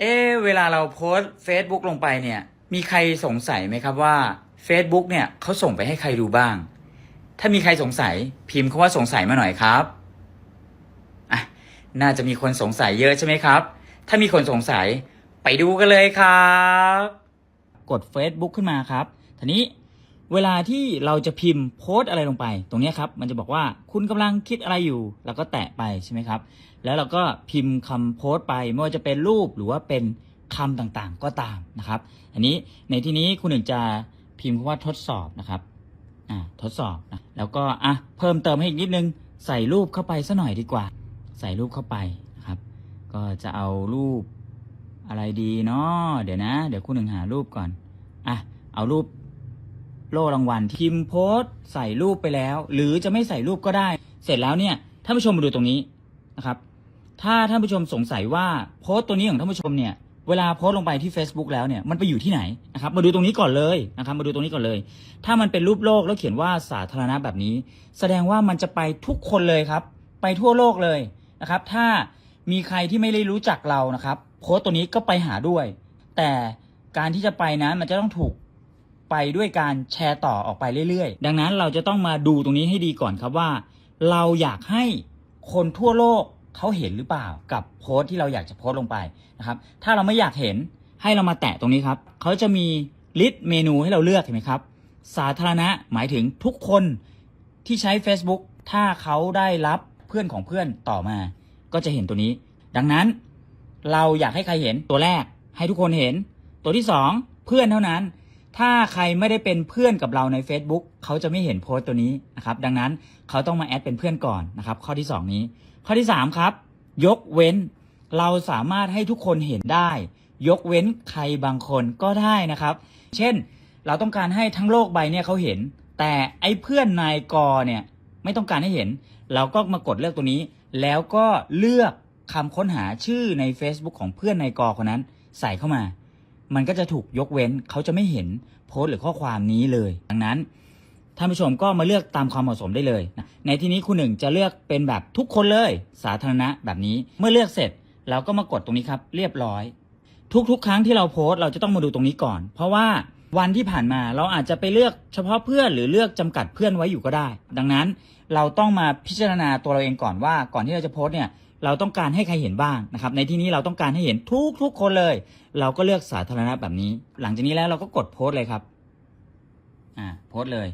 เอ๊เวลาเราโพสต์ Facebook ลงไปเนี่ย มีใครสงสัยไหมครับว่า Facebook เนี่ยเขาส่งไปให้ใครดูบ้าง ถ้ามีใครสงสัยพิมพ์คำว่าสงสัยมาหน่อยครับอะน่าจะมีคนสงสัยเยอะใช่ไหมครับ ถ้ามีคนสงสัยไปดูกันเลยครับ กด Facebook ขึ้นมาครับทีนี้ เวลาที่เราจะพิมพ์โพสต์อะไรลงไป ตรงนี้ครับ มันจะบอกว่าคุณกำลังคิดอะไรอยู่แล้วก็แตะไปใช่ไหมครับ แล้วเราก็พิมพ์คำโพสต์ไปไม่ว่าจะเป็นรูปหรือว่าเป็นคำต่างๆ ก็ตามนะครับ อันนี้ในที่นี้คุณหนึ่งจะพิมพ์คำว่าทดสอบนะครับอ่าทดสอบนะแล้วก็อะเพิ่มเติมให้อีกนิดนึงใส่รูปเข้าไปสัหน่อยดีกว่า ใส่รูปเข้าไปนะครับ ก็จะเอารูปอะไรดีเนาะเดี๋ยวนะ เดี๋ยวคุณหนึ่งหารูปก่อนอะเอารูป โล่รางวัลพิมพ์โพสต์ใส่รูปไปแล้ว หรือจะไม่ใส่รูปก็ได้ เสร็จแล้วเนี่ยท่านผู้ชมมาดูตรงนี้นะครับ ถ้าท่านผู้ชมสงสัยว่าโพสต์ตัวนี้ของท่านผู้ชมเนี่ยเวลาโพสต์ลงไปที่ Facebook แล้วเนี่ยมันไปอยู่ที่ไหนนะครับมาดูตรงนี้ก่อนเลยนะครับมาดูตรงนี้ก่อนเลย ถ้ามันเป็นรูปโลกแล้วเขียนว่าสาธารณะแบบนี้ แสดงว่ามันจะไปทุกคนเลยครับ ไปทั่วโลกเลยนะครับ ถ้ามีใครที่ไม่ได้รู้จักเรานะครับ โพสต์ตัวนี้ก็ไปหาด้วย แต่การที่จะไปนั้นมันจะต้องถูก ไปด้วยการแชร์ต่อออกไปเรื่อยๆ ดังนั้นเราจะต้องมาดูตรงนี้ให้ดีก่อนครับว่า เราอยากให้คนทั่วโลกเขาเห็นหรือเปล่ากับโพสต์ที่เราอยากจะโพสต์ลงไปนะครับ ถ้าเราไม่อยากเห็นให้เรามาแตะตรงนี้ครับเขาจะมีลิสต์เมนูให้เราเลือกเห็นไหมครับ สาธารณะหมายถึงทุกคนที่ใช้ Facebook ถ้าเขาได้รับเพื่อนของเพื่อนต่อมา ก็จะเห็นตัวนี้ ดังนั้น เราอยากให้ใครเห็นตัวแรกให้ทุกคนเห็น ตัวที่สองเพื่อนเท่านั้น ถ้าใครไม่ได้เป็นเพื่อนกับเราใน Facebook เขาจะไม่เห็นโพสต์ตัวนี้นะครับ ดังนั้นเขาต้องมาแอดเป็นเพื่อนก่อนนะครับ ข้อที่ 2 นี้ ข้อที่ 3 ครับ ยกเว้นเราสามารถให้ทุกคนเห็นได้ ยกเว้นใครบางคนก็ได้นะครับ เช่น เราต้องการให้ทั้งโลกใบเนี่ยเขาเห็น แต่ไอ้เพื่อนนายกเนี่ยไม่ต้องการให้เห็น เราก็มากดเลือกตัวนี้ แล้วก็เลือกคำค้นหาชื่อใน Facebook ของเพื่อนนายกคนนั้นใส่เข้ามา มันก็จะถูกยกเว้นเขาจะไม่เห็นโพสต์หรือข้อความนี้เลย ดังนั้นท่านผู้ชมก็มาเลือกตามความเหมาะสมได้เลยนะในที่นี้คุณหนึ่งจะเลือกเป็นแบบทุกคนเลย สาธารณะแบบนี้เมื่อเลือกเสร็จเราก็มากดตรงนี้ครับเรียบร้อย ทุกๆ ครั้งที่เราโพสต์เราจะต้องมาดูตรงนี้ก่อน เพราะว่าวันที่ผ่านมาเราอาจจะไปเลือกเฉพาะเพื่อนหรือเลือกจำกัดเพื่อนไว้อยู่ก็ได้ ดังนั้น เราต้องมาพิจารณาตัวเราเองก่อนว่า ก่อนที่เราจะโพสต์เนี่ยเราต้องการให้ใครเห็นบ้างนะครับในที่นี้เราต้องการให้เห็นทุกทุกคนเลย เราก็เลือกสาธารณะแบบนี้ หลังจากนี้แล้วเราก็กดโพสต์เลยครับอ่าโพสต์เลย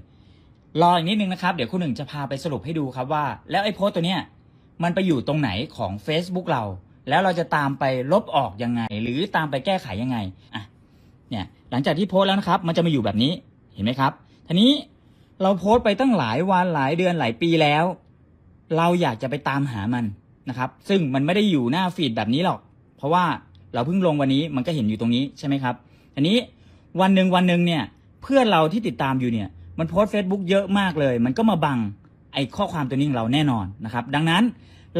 รออีกนิดนึงนะครับ เดี๋ยวคุณหนึ่งจะพาไปสรุปให้ดูครับว่า แล้วไอ้โพสต์ตัวเนี้ยมันไปอยู่ตรงไหนของ Facebook เรา แล้วเราจะตามไปลบออกยังไง หรือตามไปแก้ไขยังไงอะเนี่ยหลังจากที่โพสต์แล้วนะครับ มันจะมาอยู่แบบนี้เห็นไหมครับทีนี้ เราโพสต์ไปตั้งหลายวันหลายเดือนหลายปีแล้ว เราอยากจะไปตามหามันนะครับ ซึ่งมันไม่ได้อยู่หน้าฟีดแบบนี้หรอก เพราะว่าเราเพิ่งลงวันนี้มันก็เห็นอยู่ตรงนี้ใช่ไหมครับอันนี้วันหนึ่งวันหนึ่งเนี่ยเพื่อนเราที่ติดตามอยู่เนี่ยมันโพสต์ Facebook เยอะมากเลย มันก็มาบังไอ้ข้อความตัวนี้ของเราแน่นอนนะครับ ดังนั้น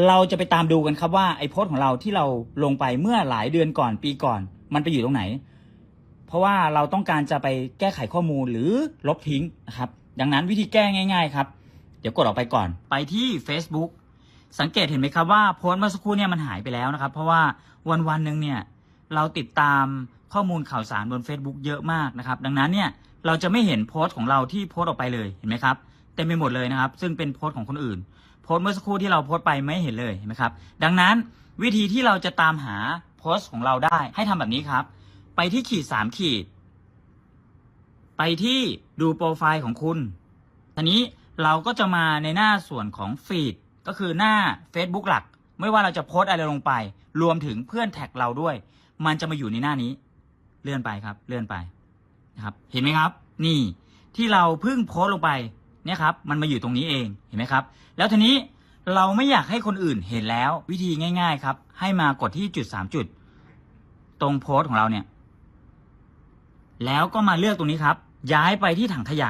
เราจะไปตามดูกันครับว่าไอ้โพสต์ของเราที่เราลงไปเมื่อหลายเดือนก่อนปีก่อน มันไปอยู่ตรงไหน เพราะว่าเราต้องการจะไปแก้ไขข้อมูลหรือลบทิ้งนะครับ ดังนั้นวิธีแก้ง่าย ๆ ครับ เดี๋ยวกดออกไปก่อน ไปที่ Facebook สังเกตเห็นไหมครับว่าโพสต์เมื่อสักครู่เนี่ยมันหายไปแล้วนะครับ เพราะว่าวันวันหนึ่งเนี่ยเราติดตามข้อมูลข่าวสารบน Facebook เยอะมากนะครับ ดังนั้นเนี่ยเราจะไม่เห็นโพสต์ของเราที่โพสต์ออกไปเลยเห็นไหมครับเต็มไปหมดเลยนะครับ ซึ่งเป็นโพสต์ของคนอื่น โพสต์เมื่อสักครู่ที่เราโพสต์ไปไม่เห็นเลยเห็นไหมครับ ดังนั้นวิธีที่เราจะตามหาโพสต์ของเราได้ให้ทำแบบนี้ครับ ไปที่ขีดสามขีด ไปที่ดูโปรไฟล์ของคุณทีนี้เราก็จะมาในหน้าส่วนของฟีดก็คือหน้า Facebook หลัก ไม่ว่าเราจะโพสอะไรลงไป รวมถึงเพื่อนแท็กเราด้วย มันจะมาอยู่ในหน้านี้ เลื่อนไปครับ เลื่อนไปนะครับ เห็นไหมครับ นี่ที่เราเพิ่งโพสลงไปเนี่ยครับ มันมาอยู่ตรงนี้เองเห็นไหมครับ แล้วทีนี้เราไม่อยากให้คนอื่นเห็นแล้ววิธีง่าย ๆ ครับ ให้มากดที่จุดสามจุด ตรงโพสต์ของเราเนี่ย แล้วก็มาเลือกตรงนี้ครับ ย้ายไปที่ถังขยะ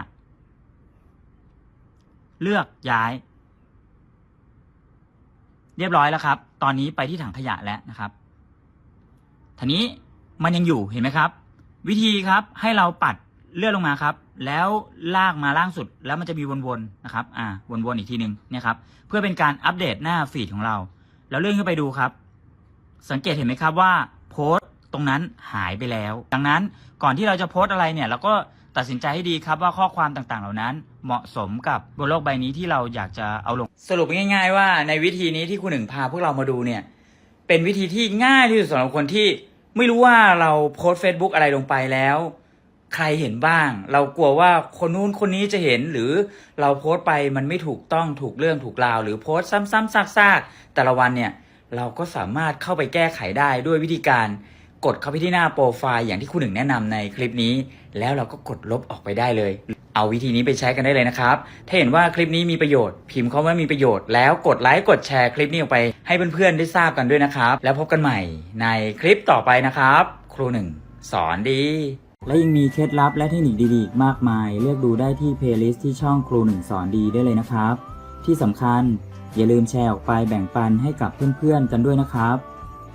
เลือกย้าย เรียบร้อยแล้วครับ ตอนนี้ไปที่ถังขยะแล้วนะครับทีนี้มันยังอยู่เห็นไหมครับ วิธีครับให้เราปัดเลื่อนลงมาครับ แล้วลากมาล่างสุดแล้วมันจะมีวนๆนะครับ อ่า วนๆอีกทีหนึ่งเนี่ยครับ เพื่อเป็นการอัปเดตหน้าฟีดของเรา แล้วเลื่อนขึ้นไปดูครับ สังเกตเห็นไหมครับว่าโพสต์ตรงนั้นหายไปแล้ว ดังนั้นก่อนที่เราจะโพสต์อะไรเนี่ยเราก็ ตัดสินใจให้ดีครับว่าข้อความต่างๆ เหล่านั้นเหมาะสมกับบนโลกใบนี้ที่เราอยากจะเอาลง สรุปง่าย ๆ ว่าในวิธีนี้ที่คุณหนึ่งพาพวกเรามาดูเนี่ยเป็นวิธีที่ง่ายที่สุดสำหรับคนที่ไม่รู้ว่าเราโพสต์ Facebook อะไรลงไปแล้ว ใครเห็นบ้าง เรากลัวว่าคนนู้นคนนี้จะเห็นหรือเราโพสต์ไปมันไม่ถูกต้องถูกเรื่องถูกราว หรือโพสต์ซ้ำๆซากๆ แต่ละวันเนี่ยเราก็สามารถเข้าไปแก้ไขได้ด้วยวิธีการ กดเข้าไปที่หน้าโปรไฟล์อย่างที่คุณหนึ่งแนะนำในคลิปนี้ แล้วเราก็กดลบออกไปได้เลย เอาวิธีนี้ไปใช้กันได้เลยนะครับ ถ้าเห็นว่าคลิปนี้มีประโยชน์ พิมพ์คาว่ามีประโยชน์แล้วกดไลค์กดแชร์คลิปนี้ออกไปให้เพื่อนๆได้ทราบกันด้วยนะครับ แล้วพบกันใหม่ในคลิปต่อไปนะครับ ครูหนึ่งสอนดี และยังมีเคล็ดลับและเทคนิคดีๆอีกมากมาย เลือกดูได้ที่เพลย์ลิสต์ที่ช่องครูหนึ่งสอนดีได้เลยนะครับ ที่สำคัญอย่าลืมแชร์ออกไปแบ่งปันให้กับเพื่อนๆกันด้วยนะครับ